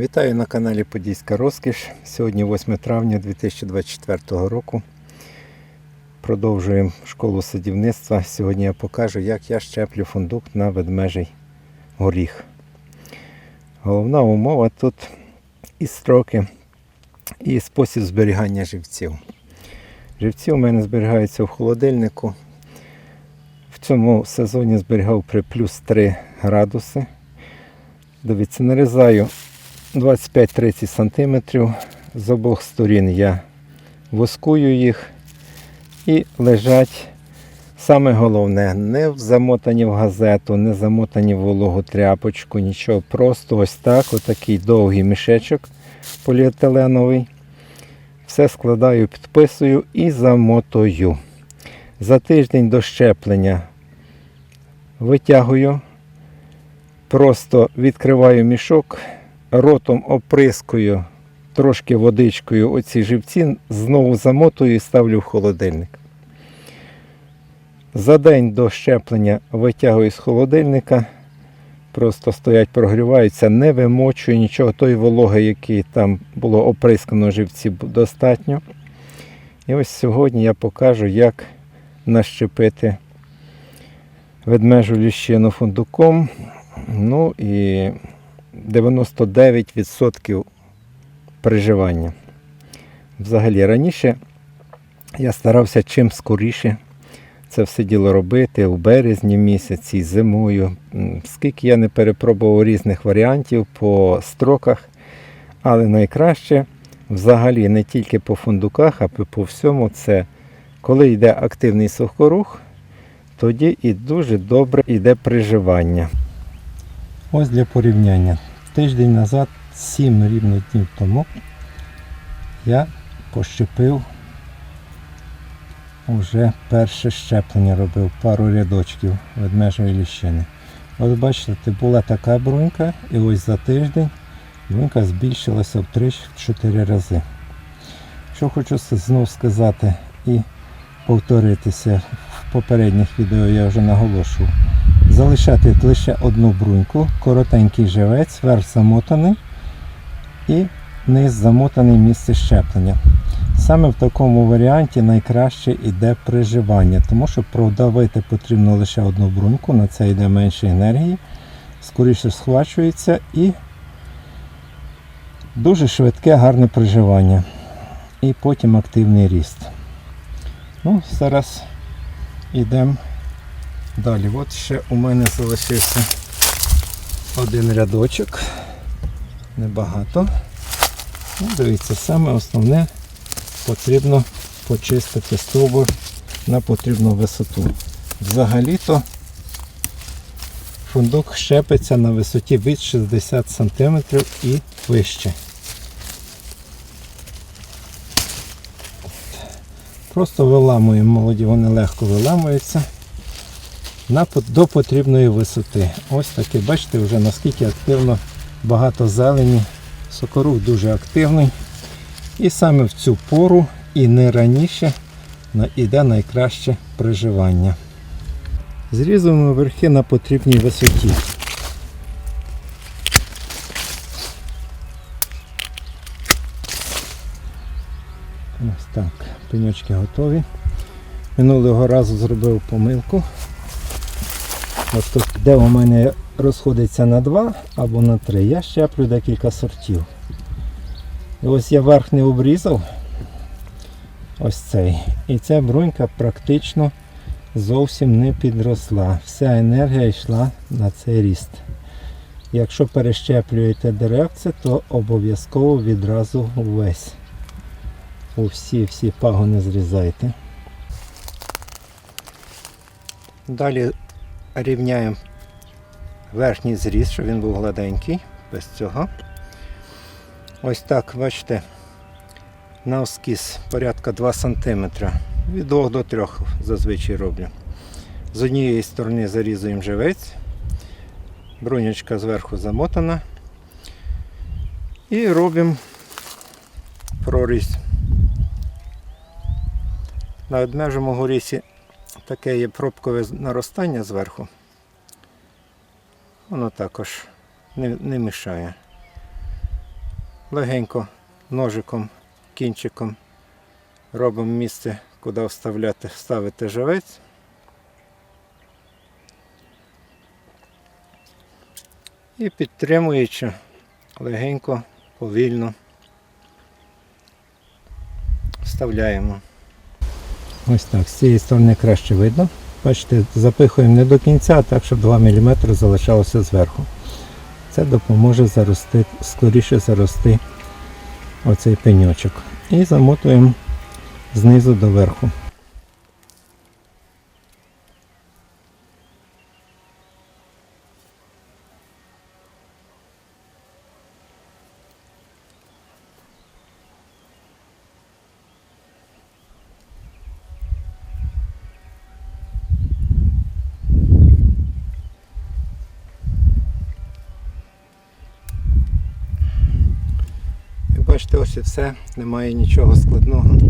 Вітаю на каналі Подільська Розкіш. Сьогодні 8 травня 2024 року. Продовжуємо школу садівництва. Сьогодні я покажу, як я щеплю фундук на ведмежий горіх. Головна умова тут і строки, і спосіб зберігання живців. Живці у мене зберігаються в холодильнику. В цьому сезоні зберігав при плюс 3 градуси. Дивіться, нарізаю 25-30 см. З обох сторін я воскую їх і лежать. Саме головне, не замотані в газету, не замотані в вологу тряпочку, нічого. Просто ось так, отакий довгий мішечок поліетиленовий. Все складаю, підписую і замотую. За тиждень до щеплення витягую, просто відкриваю мішок, ротом оприскую трошки водичкою оці живці, знову замотую і ставлю в холодильник. За день до щеплення витягую з холодильника, просто стоять, прогріваються, не вимочую нічого, той вологи, який там було оприскано живці, достатньо. І ось сьогодні я покажу, як нащепити ведмежу ліщину фундуком. Ну і 99% приживання. Взагалі раніше я старався чим скоріше це все діло робити у березні місяці, зимою. Скільки я не перепробував різних варіантів по строках, але найкраще взагалі не тільки по фундуках, а по- всьому це коли йде активний сухорух, тоді і дуже добре йде приживання. Ось для порівняння. Тиждень назад, 7 рівно днів тому, я пощепив вже перше щеплення робив, пару рядочків ведмежої ліщини. От бачите, була така брунька, і ось за тиждень брунька збільшилася в 3-4 рази. Що хочу знов сказати і повторитися, в попередніх відео я вже наголошував. Залишати лише одну бруньку, коротенький живець, верх замотаний і низ замотаний місце щеплення. Саме в такому варіанті найкраще йде приживання, тому що продавити потрібно лише одну бруньку, на це йде менше енергії, скоріше схвачується і дуже швидке, гарне приживання. І потім активний ріст. Ну, зараз йдемо далі. От ще у мене залишився один рядочок. Небагато. Ну, дивіться, саме основне потрібно почистити стовбур на потрібну висоту. Взагалі-то фундук щепиться на висоті від 60 см і вище. Просто виламуємо молоді, вони легко виламуються на, до потрібної висоти. Ось таке, бачите, вже наскільки активно багато зелені. Сокорух дуже активний. І саме в цю пору і не раніше йде найкраще приживання. Зрізуємо верхи на потрібній висоті. Ось так, пеньочки готові. Минулого разу зробив помилку. От тут, де у мене розходиться на 2 або на 3, я щеплю декілька сортів. І ось я верх не обрізав. Ось цей. І ця брунька практично зовсім не підросла. Вся енергія йшла на цей ріст. Якщо перещеплюєте деревце, то обов'язково відразу увесь. У всі всі пагони зрізайте. Далі рівняємо верхній зріз, щоб він був гладенький, без цього. Ось так, бачите, навскіз порядка 2 см. Від 2 до 3 зазвичай роблю. З однієї сторони зарізуємо живець, брунячка зверху замотана. І робимо прорізь. На ведмежому горісі таке є пробкове наростання зверху. Воно також не, не мішає. легенько ножиком, кінчиком робимо місце, куди вставляти, ставити живець. І підтримуючи легенько, повільно вставляємо. Ось так, з цієї сторони краще видно. Бачите, запихуємо не до кінця, так, щоб 2 мм залишалося зверху. Це допоможе зарости, скоріше зарости оцей пеньочок. І замотуємо знизу до верху. Бачите, ось і все, немає нічого складного.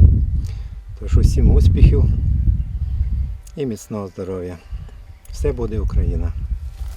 Тож усім успіхів і міцного здоров'я. Все буде Україна!